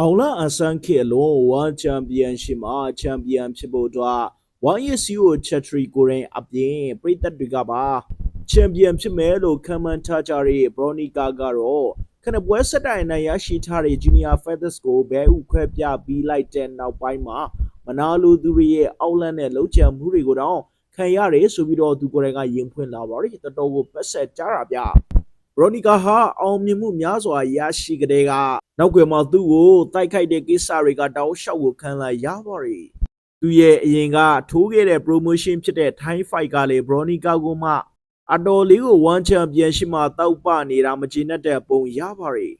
အောင်လာအဆန်းခေအလုံးဝမ်ချန်ပီယံရှစ်မှာချန်ပီယံဖြစ်ဖို့အတွက်ဝမ်ရဲ့စီယိုချက်ထရီကိုရင်အပြင်ပရိသတ်တွေကပါချန်ပီယံဖြစ်မယ်လို့ခံမှန်းထားကြတဲ့ဘရိုနီကာကတော့ခဏပွဲဆက်တိုင်နိုင်ရရှိထားတဲ့ဂျူနီယာဖက်သစ်ကိုဘဲဥခွဲပြပြီးလိုက်တဲ့နောက်ပိုင်းမှာမနာလိုသူတွေရဲ့အောက်လန့်နဲ့လုံချံမှုတွေကိုတော့ခံရတယ်ဆိုပြီးတော့သူကိုယ်တိုင်ကရင်ဖွင့်လာပါတော့တော်တော်ကိုပတ်ဆက်ကြတာဗျဘ ရိုနီကာဟာအောင်မြင်မှုများစွာရရှိကြတဲ့ကနောက်ွယ်မှာသူ့ကိုတိုက်ခိုက်တဲ့ကိစ္စတွေကတောက်လျှောက်ကိုခံလာရပါရီသူရဲ့အရင်ကထိုးခဲ့တဲ့ promotion ဖြစ်တဲ့ Thai Fight ကလည်းဘရိုနီကာကိုမှအတော်လေးကို one championship မှာတောက်ပနေတာမကျေနပ်တဲ့ပုံရပါရီ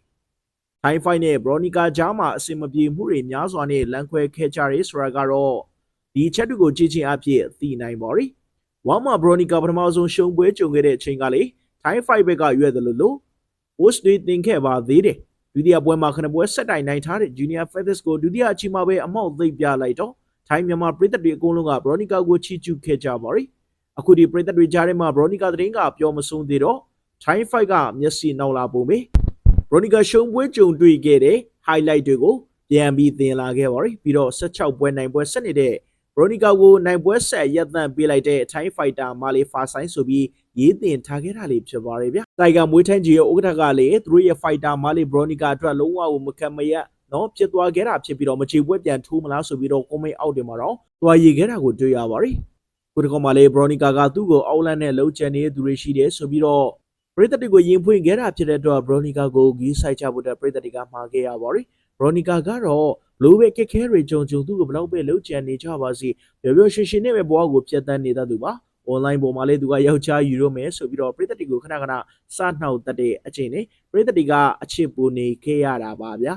Thai Fight နဲ့ဘရိုနီကာကြားမှာအဆင်မပြေမှုတွေများစွာနဲ့လမ်းခွဲခဲ့ကြရဲဆိုတာကတော့ဒီချက်တွေကိုကြည့်ချင်းအဖြစ်သိနိုင်ပါရီဝမ်မာဘရိုနီကာပထမဆုံးရှုံးပွဲကြုံခဲ့တဲ့အချိန်ကလေ Thai Fight ဘက်ကရွက်တယ်လို့လို့ post တွေတင်ခဲ့ပါသေးတယ်ဒုတိယပွဲမှာခဏပွဲဆက်တိုင်နိုင်ထားတဲ့ Junior Feathers ကိုဒုတိယအချိန်မှာပဲအမောက်သိပ်ပြလိုက်တော့ Thai မြန်မာပြည်သက်တွေအကုန်လုံးက Veronica ကိုချီးကျူးခဲ့ကြပါရီအခုဒီပြည်သက်တွေကြားထဲမှာ Veronica သတင်းကပြောမဆုံးသေးတော့ Thai Fight ကမျက်စိနောက်လာပုံပဲ Veronica ရှုံးပွဲကြုံတွေ့ခဲ့တဲ့ highlight တွေကိုပြန်ပြီးသင်လာခဲ့ပါရီပြီးတော့16ပွဲနိုင်ပွဲဆက်နေတဲ့ Veronica ကိုနိုင်ပွဲဆက်ရက်သန့်ပေးလိုက်တဲ့ Thai Fighter မာလီဖာဆိုင်ဆိုပြီးရေးတင်ထားခဲ့တာလေးဖြစ်ပါတယ်ဗျ။တိုင်ဂါမွေးထန်းကြီးရဲ့ဥက္ကဋ္ဌကလည်းသူတို့ရဲ့ Fighter မာလီ Veronica အတွက်လုံးဝကိုမခံမရနော်ဖြစ်သွားခဲ့တာဖြစ်ပြီးတော့မချေပွဲပြန်ထိုးမလားဆိုပြီးတော့ comment အောက်တင်မှာတော့သွားရေးခဲ့တာကိုတွေ့ရပါတယ်။ခုတကောင်မှာလည်း Veronica ကသူ့ကိုအောက်လန့်နဲ့လှုပ်ချန်နေတဲ့သူတွေရှိတယ်ဆိုပြီးတော့ပရိသတ်တွေကိုရင်ဖွင့်ခဲ့တာဖြစ်တဲ့အတွက် Veronica ကိုဂီးဆိုင်ချဖို့တဲ့ပရိသတ်တွေကမှာခဲ့ရပါတယ်။ Veronica ကတော့ဘ လို့ပဲခက်ခဲတွေကြုံကြုံသူ့ကိုဘလောက်ပဲလှုပ်ချန်နေကြပါစေပျော်ပျော်ရွှင်ရွှင်နဲ့ပဲဘဝကိုဖြတ်သန်းနေတတ်သူပါ online ပေါ်မှာလည်းသူကယောက်ျားယူရမယ်ဆိုပြီးတော့ပြည်သက်တွေကိုခဏခဏစနှောက်တတ်တဲ့အချိန်နဲ့ပြည်သက်တွေကအချစ်ပူနေခဲ့ရတာပါဗျာ